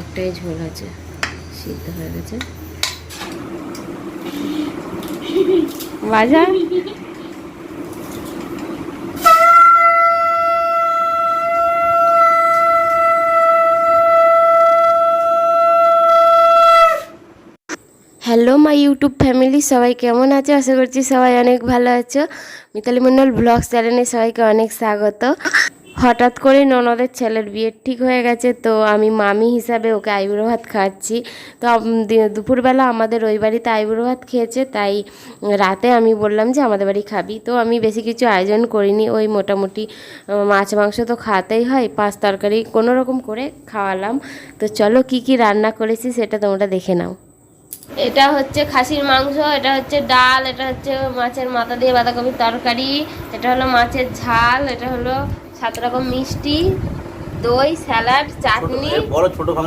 অনেকটাই ঝোল আছে, সিদ্ধ হয়ে গেছে। বাজার? হ্যালো মাই ইউটিউব ফ্যামিলি সবাই কেমন আছে? আশা করছি সবাই অনেক ভালো আছো। মিতালি মন্ডল ব্লগ চ্যানেলে সবাইকে অনেক স্বাগত। হঠাৎ করে ননদের ছেলের বিয়ে ঠিক হয়ে গেছে, তো আমি মামি হিসাবে ওকে আইবুড়ো ভাত খাওয়াচ্ছি। তো দুপুরবেলা আমাদের ওই বাড়িতে আইবুড়ো ভাত খেয়েছে, তাই রাতে আমি বললাম যে আমাদের বাড়ি খাবি। তো আমি বেশি কিছু আয়োজন করিনি, ওই মোটামুটি মাছ মাংস তো খাওয়াতেই হয়, পাঁচ তরকারি কোনো রকম করে খাওয়ালাম। তো চলো কি কি রান্না করেছি সেটা তোমরা দেখে নাও। এটা হচ্ছে খাসির মাংস, এটা হচ্ছে ডাল, এটা হচ্ছে মাছের মাথা দিয়ে বাঁধাকপির তরকারি, এটা হলো মাছের ঝাল, এটা হলো সাত রকম মিষ্টি দই স্যালাড চাটনি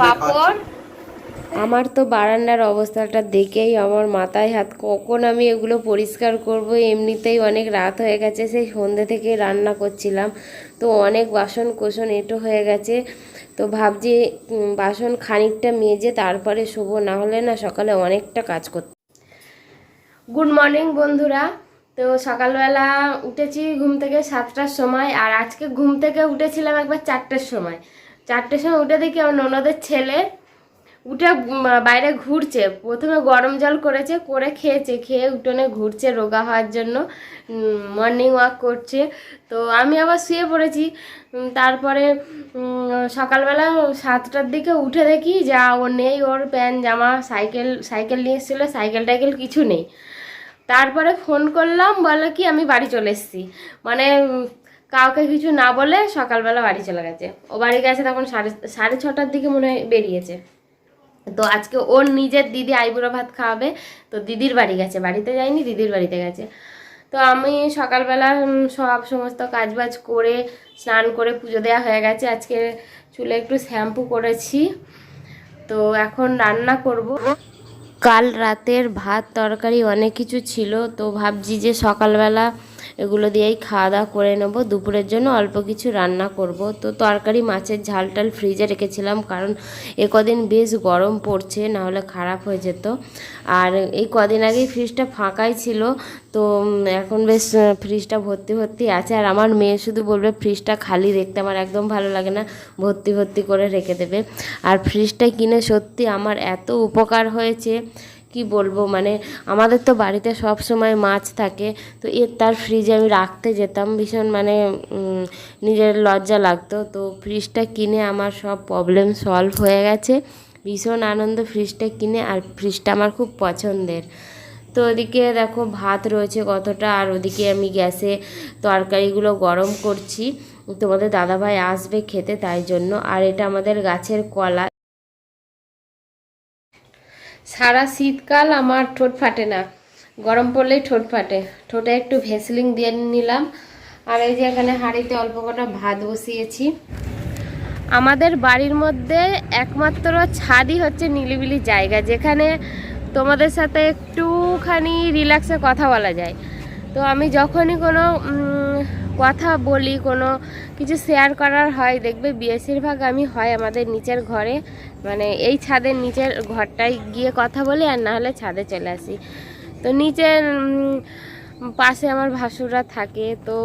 পাঁপড়। আমার তো বারান্দার অবস্থাটা দেখেই আমার মাথায় হাত কখন আমি এগুলো পরিষ্কার করব এমনিতেই অনেক রাত হয়ে গেছে সেই সন্ধ্যে থেকে রান্না করছিলাম। তো অনেক বাসন কোসন এটো হয়ে গেছে তো ভাবছি বাসন খানিকটা মেজে তারপরে শোবো না হলে না সকালে অনেকটা কাজ করতে। গুড মর্নিং বন্ধুরা। তো সকালবেলা উঠেছি ঘুম থেকে সাতটার সময়, আর আজকে ঘুম থেকে উঠেছিলাম একবার চারটের সময়। চারটের সময় উঠে দেখি আমার ননদের ছেলে উঠে বাইরে ঘুরছে। প্রথমে গরম জল করেছে, করে খেয়েছে, খেয়ে উঠোনে ঘুরছে রোগা হওয়ার জন্য মর্নিং ওয়াক করছে। তো আমি আবার শুয়ে পড়েছি। তারপরে সকালবেলা সাতটার দিকে উঠে দেখি যা, ও নেই ওর প্যান্ট, জামা, সাইকেল সাইকেল নিয়ে এসেছিল সাইকেল টাইকেল কিছু নেই। তারপরে ফোন করলাম, বলে কি আমি বাড়ি চলে এসেছি। মানে কাউকে কিছু না বলে সকালবেলা বাড়ি চলে গেছে। ও বাড়ি গেছে তখন সাড়ে সাড়ে ছটার দিকে মনে হয় বেরিয়েছে। তো আজকে ওর নিজের দিদি আইবুড়ো ভাত খাওয়াবে, তো দিদির বাড়ি গেছে। বাড়িতে যায়নি, দিদির বাড়িতে গেছে। তো আমি সকালবেলা সব সমস্ত কাজবাজ করে, স্নান করে পুজো দেওয়া হয়ে গেছে। আজকে চুলে একটু শ্যাম্পু করেছি। তো এখন রান্না করব। কাল রাতের ভাত তরকারি অনেক কিছু ছিল। তো ভাবছি যে সকালবেলা এগুলো দিয়েই খাওয়া দাওয়া করে নেব। দুপুরের জন্য অল্প কিছু রান্না করব। তো তরকারি, মাছের ঝাল টাল ফ্রিজে রেখেছিলাম কারণ এ কদিন বেশ গরম পড়ছে, না হলে খারাপ হয়ে যেত। আর এই কদিন আগেই ফ্রিজটা ফাঁকাই ছিল, তো এখন বেশ ফ্রিজটা ভর্তি ভর্তি আছে। আর আমার মেয়ে শুধু বলবে, ফ্রিজটা খালি দেখতে আমার একদম ভালো লাগে না, ভর্তি ভর্তি করে রেখে দেবে। আর ফ্রিজটা কিনে সত্যি আমার এত উপকার হয়েছে কি বলব? মানে আমাদের তো বাড়িতে সব সময় মাছ থাকে, তো এর তার ফ্রিজে আমি রাখতে যেতাম, ভীষণ মানে নিজের লজ্জা লাগতো। তো ফ্রিজটা কিনে আমার সব প্রবলেম সলভ হয়ে গেছে। ভীষণ আনন্দ ফ্রিজটা কিনে, আর ফ্রিজটা আমার খুব পছন্দের। তো ওদিকে দেখো ভাত রয়েছে কতটা, আর ওদিকে আমি গ্যাসে তরকারিগুলো গরম করছি। তোমাদের দাদাভাই আসবে খেতে তাই জন্য। আর এটা আমাদের গাছের কলা। সারা শীতকাল আমার ঠোঁট ফাটে না। গরম পড়লেই ঠোঁট ফাটে। ঠোঁটে একটু ভেসলিং দিয়ে নিলাম। আর এই যে এখানে হাঁড়িতে অল্প কটা ভাত বসিয়েছি। আমাদের বাড়ির মধ্যে একমাত্র ছাদই হচ্ছে নিলিবিলি জায়গা, যেখানে তোমাদের সাথে একটুখানি রিল্যাক্সে কথা বলা যায়। তো আমি যখনই কোনো কথা বলি, কোনো কিছু শেয়ার করার হয়, দেখবে বেশিরভাগ আমি হয় আমাদের নিচের ঘরে। মানে এই ছাদের নিচের ঘরটায় গিয়ে কথা বলি আর না হলে ছাদে চলে আসি। তো নিচের পাশে আমার ভাসুরা থাকে, তো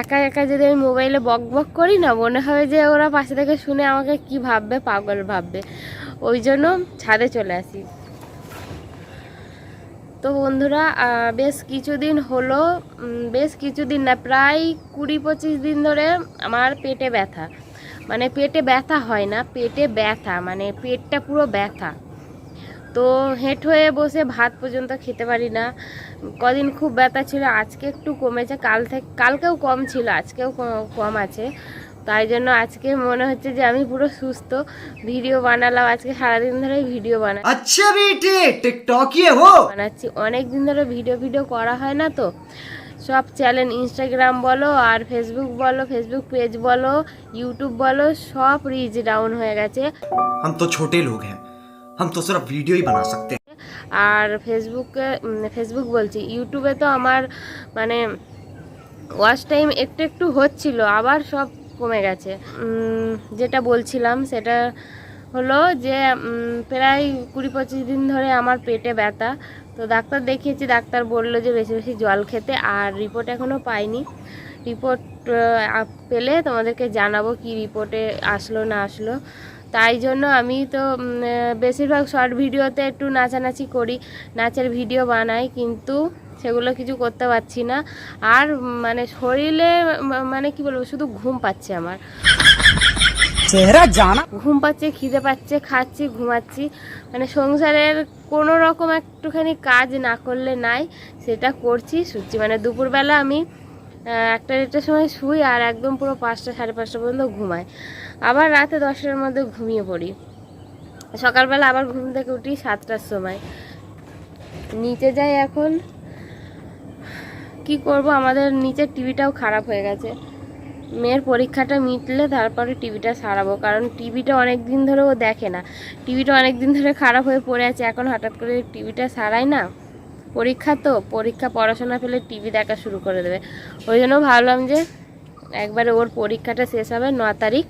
একা একা যদি আমি মোবাইলে বক বক করি না, মনে হয় যে ওরা পাশে থেকে শুনে আমাকে কি ভাববে, পাগল ভাববে। ওই জন্য ছাদে চলে আসি। তো বন্ধুরা বেশ কিছুদিন হলো বেশ কিছুদিন না, প্রায় কুড়ি পঁচিশ দিন ধরে আমার পেটে ব্যথা। মানে পেটে ব্যথা হয় না, পেটে ব্যথা মানে পেটটা পুরো ব্যথা। তো হেঁট হয়ে বসে ভাত পর্যন্ত খেতে পারি না। কদিন খুব ব্যথা ছিল, আজকে একটু কমেছে, কাল থেকে, কালকেও কম ছিল, আজকেও কম আছে। তাই জন্য আজকে মনে হচ্ছে যে আমি পুরো সুস্থ ভিডিও বানালাম আজকে সারাদিন ধরে ভিডিও বানা अच्छा बेटे टिकटॉक ये हो বানাচ্ছি অনেক দিন ধরে ভিডিও ভিডিও করা হয় না তো সব চ্যানেল ইনস্টাগ্রাম বলো আর ফেসবুক বলো ফেসবুক পেজ বলো ইউটিউব বলো সব রিচ ডাউন হয়ে গেছে हम तो छोटे लोग हैं हम तो सिर्फ वीडियो ही बना सकते हैं আর ফেসবুকে উম, ফেসবুক বলছি ইউটিউবে তো আমার মানে ওয়াচ টাইম একটু একটু হচ্ছিল আবার সব কমে গেছে। যেটা বলছিলাম সেটা হলো যে প্রায় কুড়ি পঁচিশ দিন ধরে আমার পেটে ব্যথা। তো ডাক্তার দেখিয়েছি, ডাক্তার বলল যে বেশি বেশি জল খেতে আর রিপোর্ট এখনও পাইনি। রিপোর্ট পেলে তোমাদেরকে জানাব কি রিপোর্টে আসলো না আসলো। তাই জন্য আমি তো বেশিরভাগ শর্ট ভিডিওতে একটু নাচানাচি করি, নাচের ভিডিও বানাই। কিন্তু সেগুলো কিছু করতে পারছি না। আর মানে শরীরে মানে কি বলব শুধু ঘুম পাচ্ছে আমার। চেহারা জানা। ঘুম পাচ্ছে খিদে পাচ্ছে খাচ্ছি ঘুমাচ্ছি। মানে সংসারের কোনো রকম একটুখানি কাজ না করলে নাই সেটা করছি শুচ্ছি। মানে দুপুরবেলা আমি একটা দেড়টার সময় শুই আর একদম পুরো পাঁচটা সাড়ে পাঁচটা পর্যন্ত ঘুমাই। আবার রাতে দশটার মধ্যে ঘুমিয়ে পড়ি। সকালবেলা আবার ঘুম থেকে উঠি সাতটার সময়। নিচে যাই এখন কি করব? আমাদের নিচের টিভিটাও খারাপ হয়ে গেছে। মেয়ের পরীক্ষাটা মিটলে তারপরে টিভিটা সারাবো, কারণ টিভিটা অনেক দিন ধরে ও দেখে না। টিভিটা অনেক দিন ধরে খারাপ হয়ে পড়ে আছে, এখন হঠাৎ করে টিভিটা সারাই না? পরীক্ষা তো, পরীক্ষা পড়াশোনা ফেলে টিভি দেখা শুরু করে দেবে। ওই জন্য ভাবলাম যে একবারে ওর পরীক্ষাটা শেষ হবে ন তারিখ।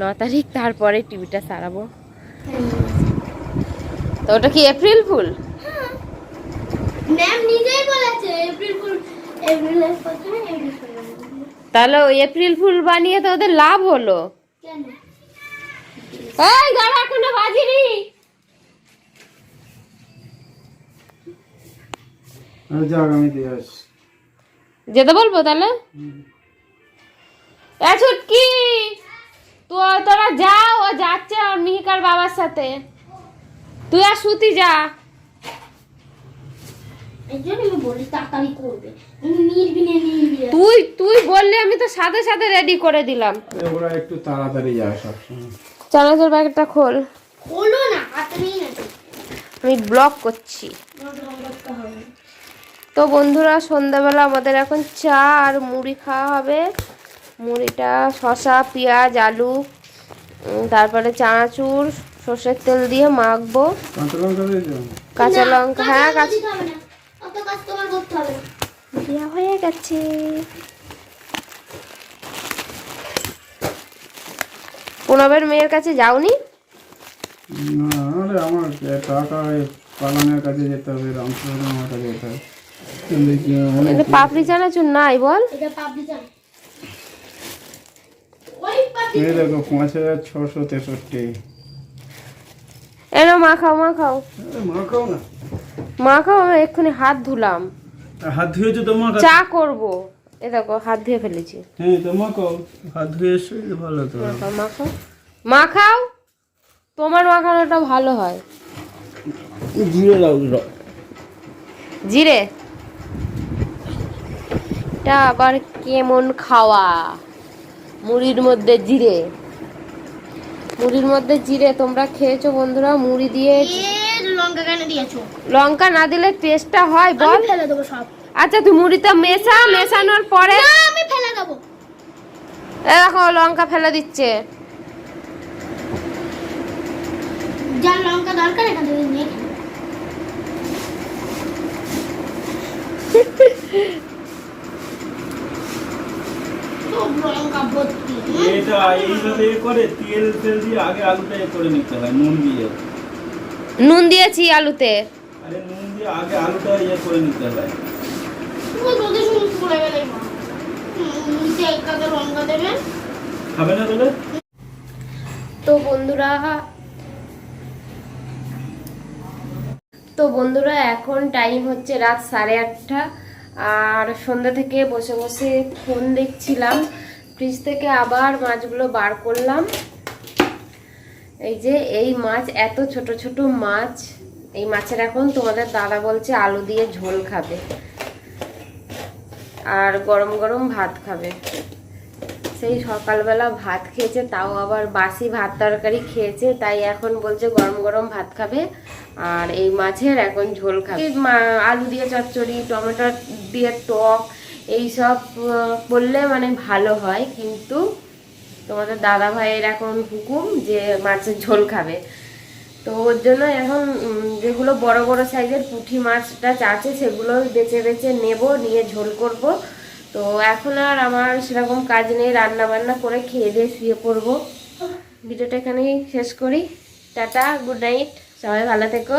ন তারিখ তারপরে টিভিটা সারাবো। তো ওটা কি এপ্রিল ফুল ম্যাম নিজেই বলেছে এপ্রিল ফুল তাহলে ওই এপ্রিল ফুল বানিয়ে তো ওদের লাভ হলো। এই বাজিনি। যেতে বলব তাহলে? এ ছুটকি! তো তোরা যা ও যাচ্ছে আর মিহিকার বাবার সাথে। তুই আর সুতি যা এই জন্য আমি বলি তাড়াতাড়ি করবে তুমি নির্বিনে নির্বিনে তুই তুই বললে আমি তো সাথে সাথে রেডি করে দিলাম। ওরা একটু তাড়াতাড়ি যায় সবসময় চানাচুর প্যাকেটটা খোল। হলো না আমি ব্লক করছি। তো বন্ধুরা সন্ধ্যাবেলা আমাদের এখন চা আর মুড়ি খাওয়া হবে। মুড়িটা শসা পেঁয়াজ আলু তারপরে চানাচুর সর্ষের তেল দিয়ে মাখবো। কাঁচা লঙ্কা হ্যাঁ কাঁচা দিতে হবে না অত কাজ তোমার করতে হবে। দেওয়া হয়ে গেছে। প্রণবের মেয়ের কাছে যাওনি? না আরে আমার টাকা ওই কাছে যেতে হবে রামচন্দ্র কাছে যেতে হবে। এটা পাপড়ি চানাচুর নাই বল। এটা পাবলি চাল এই দেখো পাঁচ হাজার ছশো তেষট্টি। এনো মা খাও মা খাও। মা খাও না। মা আমি এক্ষুনি হাত ধুলাম। হাত ধুয়েছো তো মা চা করব। এ দেখো হাত ধুয়ে ফেলেছি। হ্যাঁ তো মা খাও হাত ধুয়ে এসছো ভালো তো। মা খাও, মা খাও। তোমার মাখানোটা ভালো হয়। জিরে দাও জিরে এটা আবার কেমন খাওয়া? মুড়ির মধ্যে জিরে। মুড়ির মধ্যে জিরে তোমরা খেয়েছো বন্ধুরা? মুড়ি দিয়ে লঙ্কা কেন দিয়েছ? লঙ্কা না দিলে টেস্টটা হয় বল। আমি ফেলে দেবো সব। আচ্ছা তুই মুড়িতে মেশা মেশানোর পরে না আমি ফেলে দেবো। দেখো লঙ্কা ফেলে দিচ্ছে। যার লঙ্কা দরকার এখান থেকে নিয়ে এটা এইভাবে করে তেল তেল দিয়ে আগে আলুটা করে নিতে হয় নুন দিয়ে। নুন দিয়েছি আলুতে। আরে নুন দিয়ে আগে আলুটা ইয়ে করে নিতে খাবে না তোলে তো বন্ধুরা তো বন্ধুরা এখন টাইম হচ্ছে রাত সাড়ে আটটা। আর সন্ধ্যা থেকে বসে বসে ফোন দেখছিলাম। ফ্রিজ থেকে আবার মাছগুলো বার করলাম। এই যে এই মাছ, এত ছোট ছোট মাছ, এই মাছের এখন তোমাদের দাদা বলছে আলু দিয়ে ঝোল খাবে। আর গরম গরম ভাত খাবে। সেই সকালবেলা ভাত খেয়েছে, তাও আবার বাসি ভাত তরকারি খেয়েছে, তাই এখন বলছে গরম গরম ভাত খাবে, আর এই মাছের এখন ঝোল খাবে। আলু দিয়ে চচ্চড়ি, টমেটো দিয়ে টক, এইসব করলে মানে ভালো হয়, কিন্তু তোমাদের দাদা ভাইয়ের এখন হুকুম যে মাছের ঝোল খাবে। তো ওর জন্য এখন যেগুলো বড় বড় সাইজের পুঁটি মাছটা আছে সেগুলো বেছে বেছে নেব, নিয়ে ঝোল করব। তো এখন আর আমার সেরকম কাজ নেই রান্না বান্না করে খেয়ে দিয়ে শুয়ে পড়ব। ভিডিওটা এখানেই শেষ করি। টাটা, গুড নাইট, সবাই ভালো থেকো।